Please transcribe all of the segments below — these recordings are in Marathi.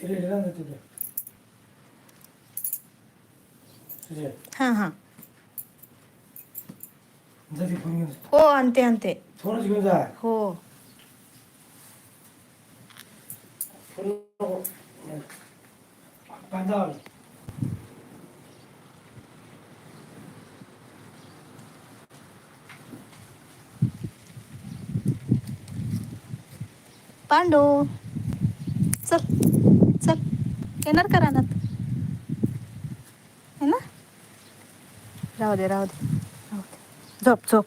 रेडी राहणार तिथे तुझे हां हां जा ती फोन घेऊन हो आणते आणते फोनच घेऊन जा हो फोन नको कांदा आला. पांडू चल चल येणार का रानात? है ना? राहू दे राहू दे राहू दे. झोप झोप.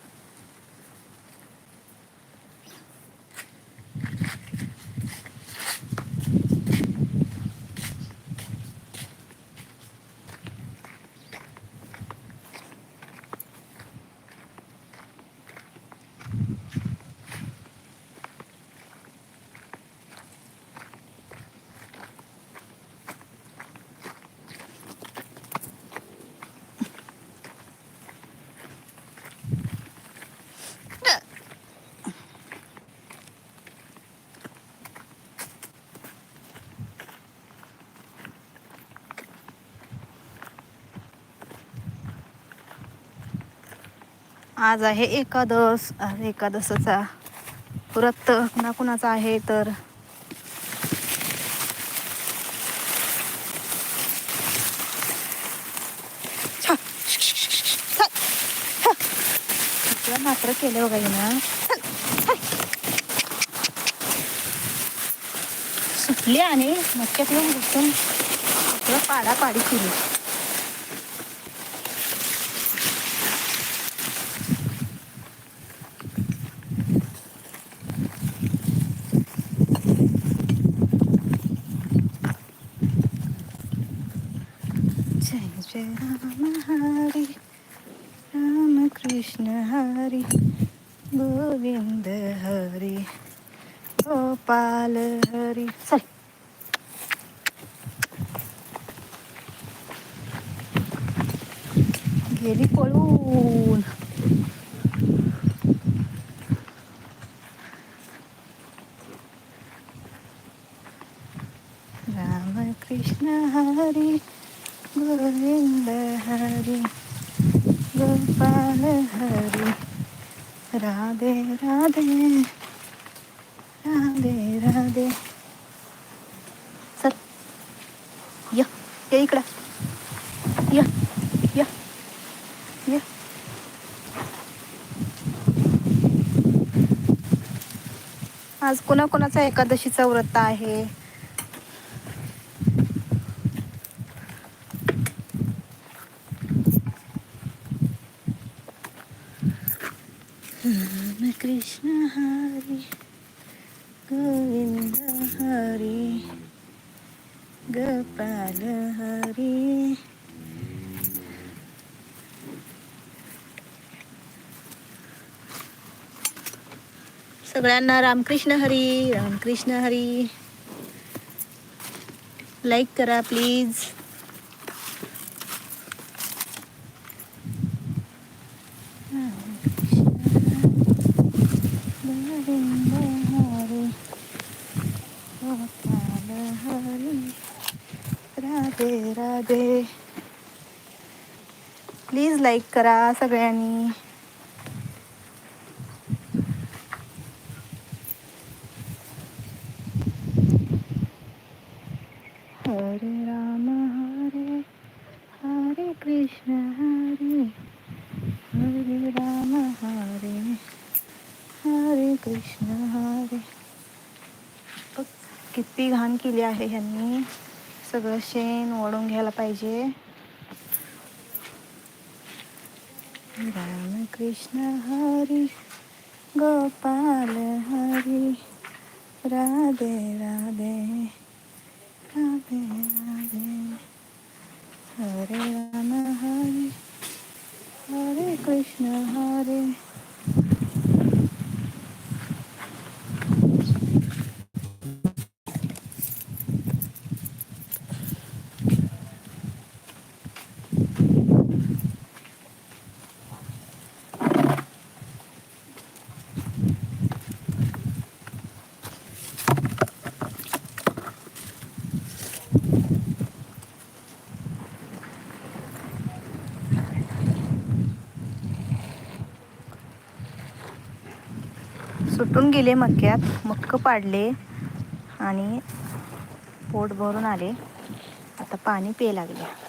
आज आहे एकादश आज एकादशाचा व्रत. कुणाकुणाचा आहे तर. मात्र केलं बघा ना. सुटली आणि मक्क्यात येऊन बसून सगळं पाडापाडी केली जय जय राम हरी राम कृष्ण हरी गोविंद हरी गोपाल हरी. चल. गेली पळून. राम कृष्ण हरी गोविंद हरी. गोपाल हरी। राधे राधे। राधे राधे। चल। या इकडं। या या या। आज कोणाकोणाचा एकादशीचा व्रत आहे? राम कृष्ण हरी गोविंद हरी गोपाल हरी। सगळ्यांना रामकृष्ण हरी रामकृष्ण हरी. लाईक करा please Radhe Radhe please like करा सगळ्यांनी. हरे राम हरे हरे कृष्ण. किती घाण केली आहे ह्यांनी. सगळं शेण ओढून घ्यायला पाहिजे. राम कृष्ण हरी गोपाल हरी. राधे राधे राधे राधे. हरे राम हरे हरे कृष्ण हरे. सुटून गेले मक्यात. मक्क पाडले आणि पोट भरून आले. आता पाणी पे लागले.